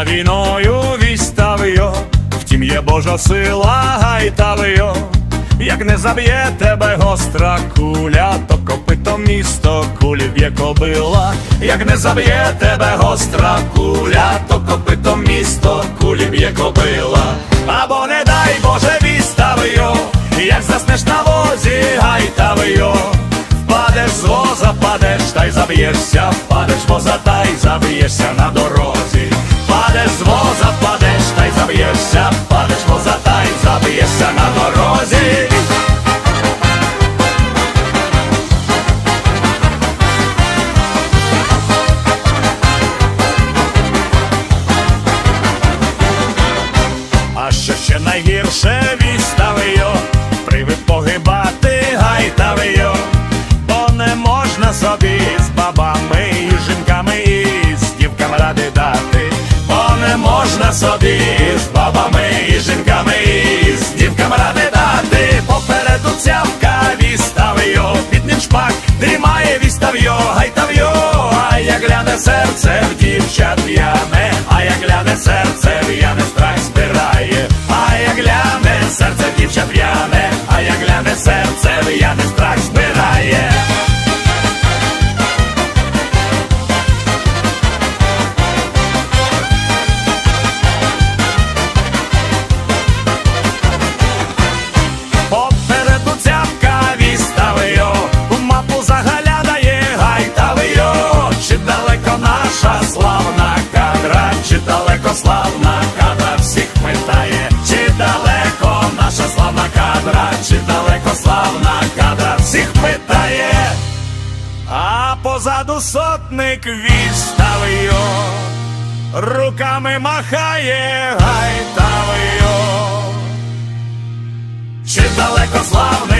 Та війною віставйо, втім є Божа сила, гайтавйо, як не заб'є тебе гостра куля, то копито місто кулі б'є кобила, як не заб'є тебе гостра куля, то копито місто кулі б'є кобила, або не дай Боже віставйо, як заснеш на возі, гайтавйо, падеш з воза, падеш, та й заб'єшся, впадеш поза, та й заб'єшся на дорозі з воза, падеш та й заб'єшся, падеш воза та й заб'єшся на дорозі. А що ще найгірше віставио, привид погибати гайтавио, бо можна собі з бабами, і жінками, і з дівками ради дати, попереду цявка віставио, під ним шпак. Тримає віставйо, гайтавйо, а як гляне серце в дівчат п'яне, а як гляне серце п'яне страх збирає, а як гляне серце в дівчат п'яне, а як гляне серце п'яне страх збирає. Славна кадра всіх питає, чи далеко наша славна кадра, чи далеко славна кадра всіх питає, а позаду сотник віставио, руками махає гайтавио. Чи далеко славний